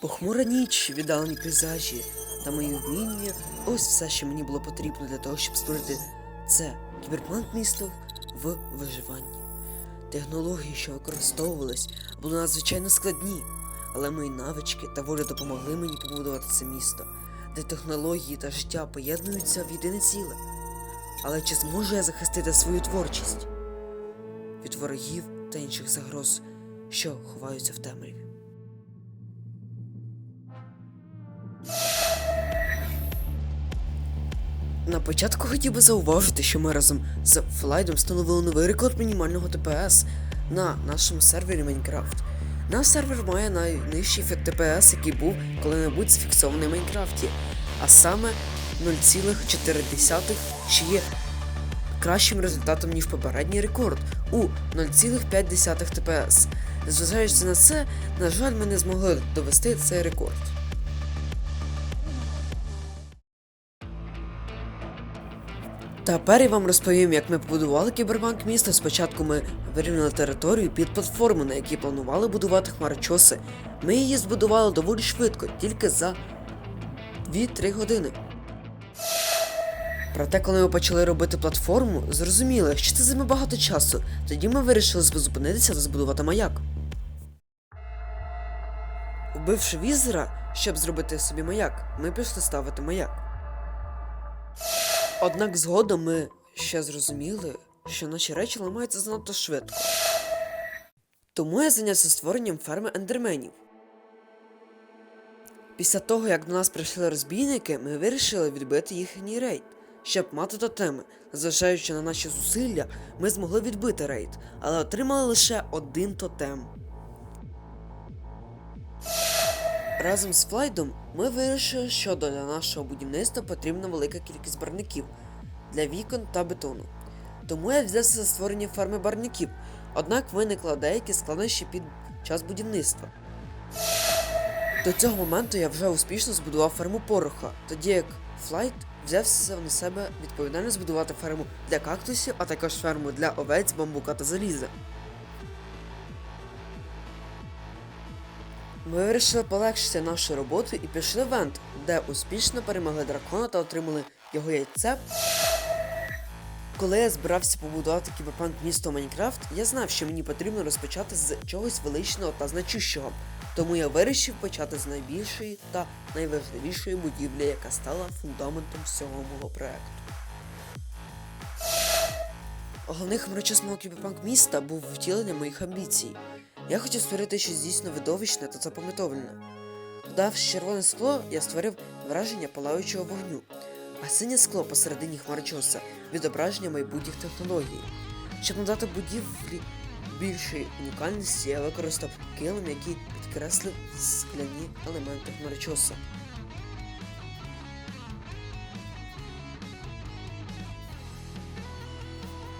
Похмура ніч, віддалені пейзажі та мої вміння ось все, що мені було потрібно для того, щоб створити це кіберпанк місто в виживанні. Технології, що використовувались, були надзвичайно складні, але мої навички та воля допомогли мені побудувати це місто, де технології та життя поєднуються в єдине ціле. Але чи зможу я захистити свою творчість від ворогів та інших загроз, що ховаються в темряві? На початку хотів би зауважити, що ми разом з Флайдом встановили новий рекорд мінімального ТПС на нашому сервері Майнкрафт. Наш сервер має найнижчий ТПС, який був коли-небудь зафіксований в Майнкрафті, а саме 0,4, що є кращим результатом, ніж попередній рекорд у 0,5 ТПС. Незважаючи на це, на жаль, ми не змогли довести цей рекорд. Тепер я вам розповім, як ми побудували кібербанк міста. Спочатку ми вирівняли територію під платформу, на якій планували будувати хмарочоси. Ми її збудували доволі швидко, тільки за 2-3 години. Проте, коли ми почали робити платформу, зрозуміли, що це займе багато часу. Тоді ми вирішили зупинитися та збудувати маяк. Убивши візера, щоб зробити собі маяк, ми пішли ставити маяк. Однак згодом ми ще зрозуміли, що наші речі ламаються занадто швидко. Тому я зайнявся створенням ферми ендерменів. Після того, як до нас прийшли розбійники, ми вирішили відбити їхній рейд, щоб мати тотеми. Зважаючи на наші зусилля, ми змогли відбити рейд, але отримали лише один тотем. Разом з Флайдом ми вирішили, що для нашого будівництва потрібна велика кількість барників для вікон та бетону. Тому я взявся за створення ферми барників, однак виникли деякі складнощі під час будівництва. До цього моменту я вже успішно збудував ферму пороха, тоді як Флайт взявся на себе відповідально збудувати ферму для кактусів, а також ферму для овець, бамбука та заліза. Ми вирішили полегшити нашу роботу і пішли в Вент, де успішно перемогли дракона та отримали його яйце. Коли я збирався побудувати кіберпанк місто Майнкрафт, я знав, що мені потрібно розпочати з чогось величного та значущого. Тому я вирішив почати з найбільшої та найважливішої будівлі, яка стала фундаментом всього мого проекту. Головний хмарочос мого кіберпанк міста був втіленням моїх амбіцій. Я хотів створити щось дійсно видовищне та запам'ятоване. Додавши червоне скло, я створив враження палаючого вогню, а синє скло посередині хмарочоса відображення майбутніх технологій. Щоб надати будівлі більшої унікальності, я використав килим, який підкреслив скляні елементи хмарочоса.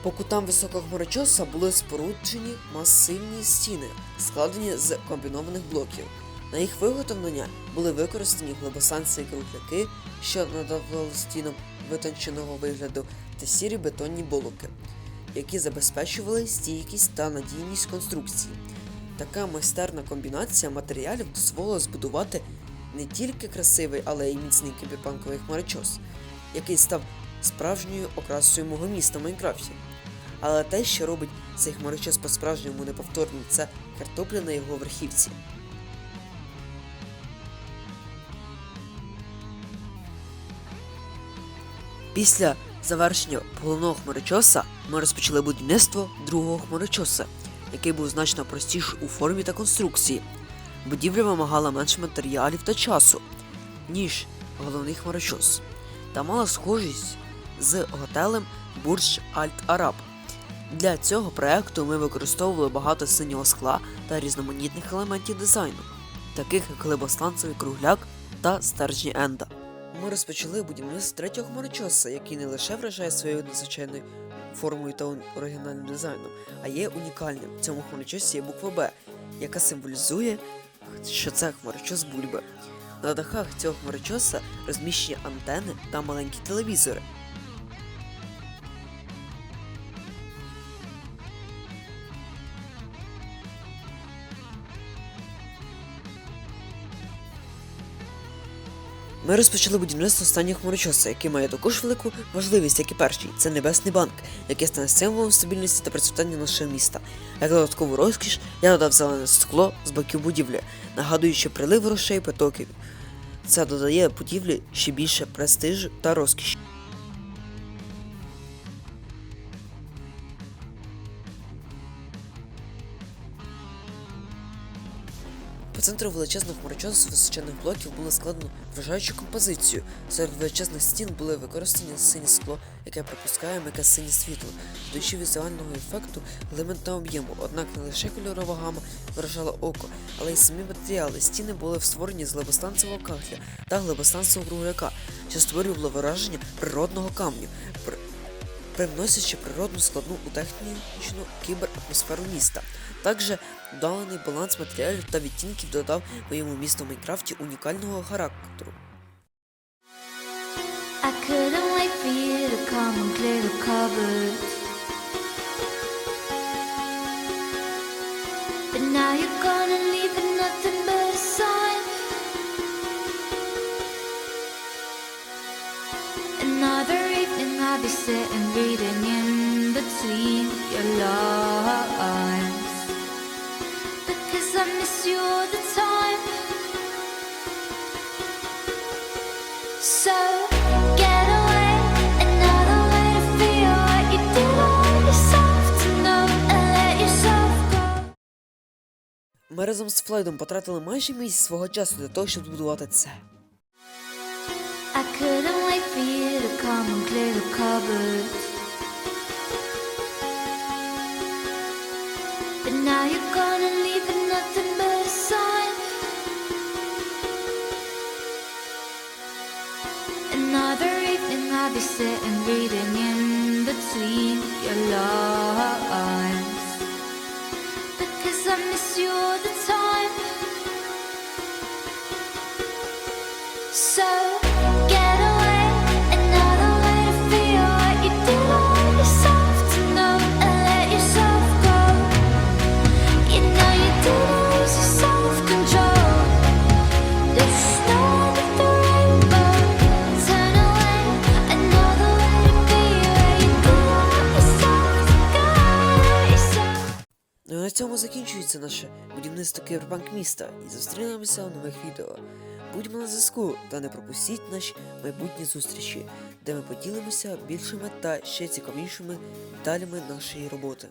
По кутам високого хмарочоса були споруджені масивні стіни, складені з комбінованих блоків. На їх виготовлення були використані глибосанці кругляки, що надавали стінам витонченого вигляду, та сірі бетонні болоки, які забезпечували стійкість та надійність конструкції. Така майстерна комбінація матеріалів дозволила збудувати не тільки красивий, але й міцний кіберпанковий хмарочос, який став справжньою окрасою мого міста в Майнкрафті. Але те, що робить цей хмарочос по-справжньому неповторним, це картопля на його верхівці. Після завершення головного хмарочоса ми розпочали будівництво другого хмарочоса, який був значно простіший у формі та конструкції. Будівля вимагала менше матеріалів та часу, ніж головний хмарочос, та мала схожість з готелем Бурдж Альт Араб. Для цього проекту ми використовували багато синього скла та різноманітних елементів дизайну, таких як глибосланцевий кругляк та стержні Енда. Ми розпочали будівництво третього хмарочоса, який не лише вражає своєю надзвичайною формою та оригінальним дизайном, а є унікальним. В цьому хмарочосі є буква Б, яка символізує, що це хмарочос бульби. На дахах цього хмарочоса розміщені антени та маленькі телевізори. Ми розпочали будівництво останнього хмарочоса, який має також велику важливість, як і перший. Це Небесний банк, який стане символом стабільності та процвітання нашого міста. Як додаткову розкіш, я додав зелене скло з боків будівлі, нагадуючи прилив грошей потоків. Це додає будівлі ще більше престижу та розкіші. По центру величезного хмарочосу з височених блоків було складено вражаючу композицію. Серед величезних стін були використані синє скло, яке пропускає м'яке синє світло, додаючи візуального ефекту елемент та об'єму. Однак не лише кольорова гама вражала око, але й самі матеріали. Стіни були створені з глибостанцевого кахля та глибостанцевого кругляка, що створювало враження природного камню. При- Привносячи природну складну у технічну кібератмосферу міста. Також Доданий баланс матеріалів та відтінків додав моєму місту Майнкрафті унікального характеру. But now you're gone and leaving nothing but I'll be sitting reading in between your lines. Because I miss you all the time. So. Ми разом з Флойдом потратили майже місяць свого часу для того, щоб збудувати це. I for you to come and clear the cupboards. But now you're gone and leaving nothing but a sign. Another evening I'll be sitting reading in between your lines. Because I miss you all the time. На цьому закінчується наше будівництво кіберпанк міста і зустрінемося у нових відео. Будьмо на зв'язку та не пропустіть наші майбутні зустрічі, де ми поділимося більшими та ще цікавішими деталями нашої роботи.